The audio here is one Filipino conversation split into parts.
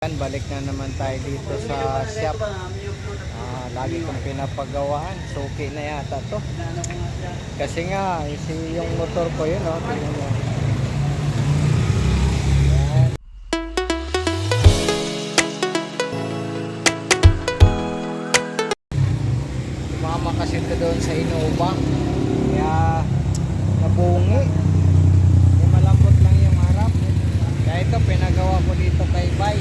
Yan, balik na naman tayo dito sa shop. Ah, lagi kong pinapagawaan. Suki na yata to. Kasi nga, eh, yung motor ko yun, oh. Tingnan mo. Mama kasi ito doon sa Innova. Kaya, nabungi. Eh, malambot lang yung harap. Kaya ito, pinagawa ko dito kay Bay.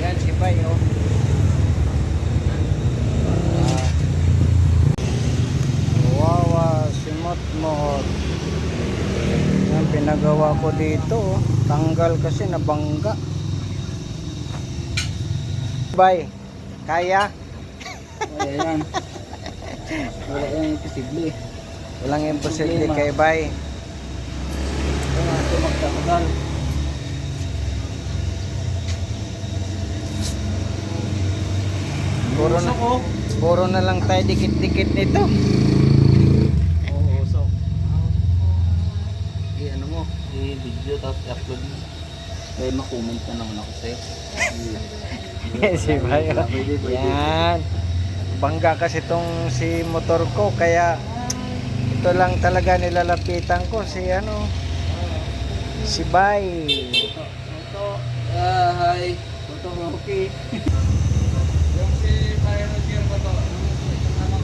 Yan si Bay, oh. Wawa, si Motmot. Yan, pinagawa ko dito, oh. Tanggal kasi nabangga. Bay, kaya? Wala yan. Wala yan imposible. Walang imposible kay Bay. Ito nga ito Puro na, oh. puro na lang tayo dikit-dikit nito. Oo, usok. I ano mo, i-video tapos i-upload mo. Dahil makomment na naman ako sa'yo. si Bay. Pwede, pwede. Yan. Bangga kasi tong si motor ko kaya ito lang talaga nilalapitan ko si ano si Bay. Ito, ito. Ah, hi. Ito, okay.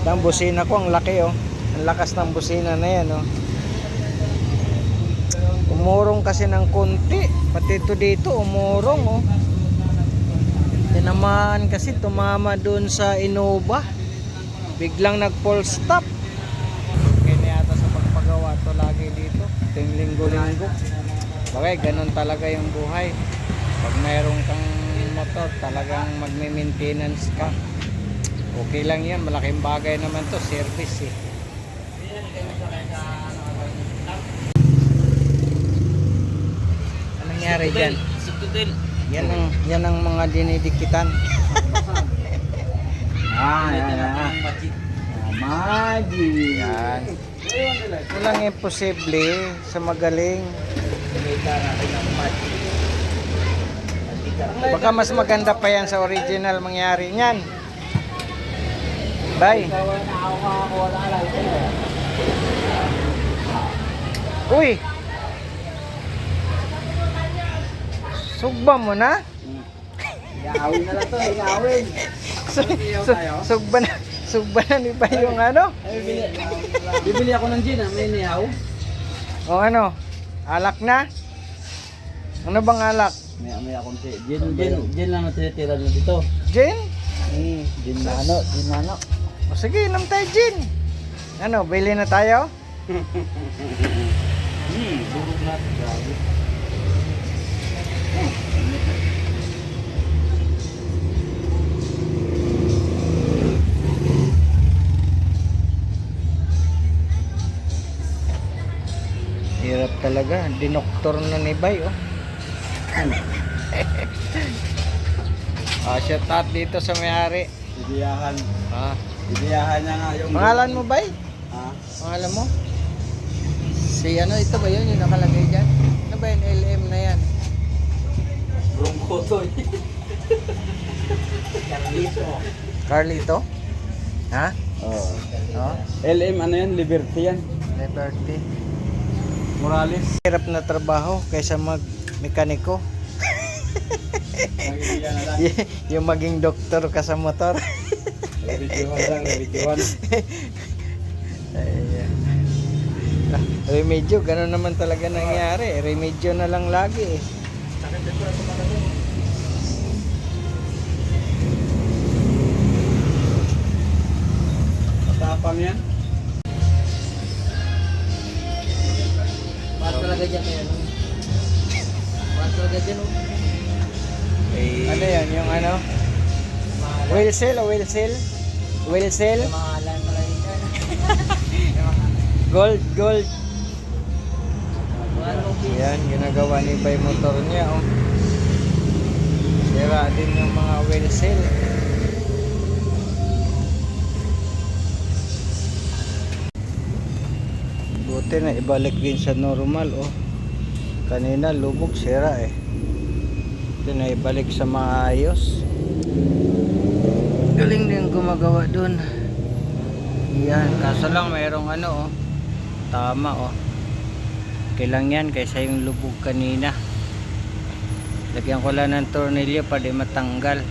Ang busina ko ang laki oh. Ang lakas ng busina na yan oh. Umurong kasi ng konti. Pati ito dito umurong oh. Yan naman kasi tumama doon sa Innova. Biglang nag full stop. Kaya na yata sa pagpagawa to lagi dito. Ting linggo-linggo. Bagay, ganun talaga yung buhay. Pag mayroon kang motor, talagang magme-maintenance ka. Okay lang yan, malaking bagay naman to, service eh. Anong nangyari dyan? Yan ang, yan ang mga dinidikitan. Ah, yan, yan. Magic. Yan. Walang imposible sa magaling. Kumita natin ng magic. Baka mas maganda pa yan sa original mangyari niyan. Bye. Uy! Sugba mo na? Iawin na lang to, su- sugba na, sugba na ni ba yung ano? Bibili, bibili ako ng gin, ah. may niyaw. O ano? Alak na? Ano bang alak? May may akong ti- gin, gin, gin lang na tinitira nyo dito. Gin? Hmm, gin na ano, gin na ano. O sige, inom tayo gin. Ano, bili na tayo? Hmm, durog na. Grabe. Hirap talaga. Dinoktor na ni Bay, oh. Ah, shout out dito sa may-ari. Bibiyahan. Ah. Bibiyahan niya nga yung... Pangalan mo, Bay? Ha? Pangalan mo? Si ano, ito ba yun? Yung nakalagay dyan? Ano ba yun? LM na yan. Bronco to. Carlito. Carlito? Ha? Oh. Oh, LM ano yan? Liberty yan. Liberty. Morales. Hirap na trabaho kaysa mag mekaniko. Y- yung maging doktor ka sa motor. Nabidyohan lang, nabidyohan. Remedyo, ganun naman talaga nangyari. Remedyo na lang lagi eh. Matapang yan. Mahal talaga dyan eh. Talaga dyan oh. Eh, Ano yan? Yung ano? Wheel seal o wheel seal? Wheel seal? Mahalan pala dyan. Gold, gold. Yan, ginagawa ni Bay motor niya oh. Sira din yung mga wheel seal. Buti na ibalik din sa normal oh. Kanina lubog sira eh. Ito na ibalik sa maayos. Galing din gumagawa dun. Yan, kaso lang mayroong ano oh. Tama oh. Kailang yan kaysa yung lubog kanina. Lagyan ko lang ng tornilyo para di matanggal.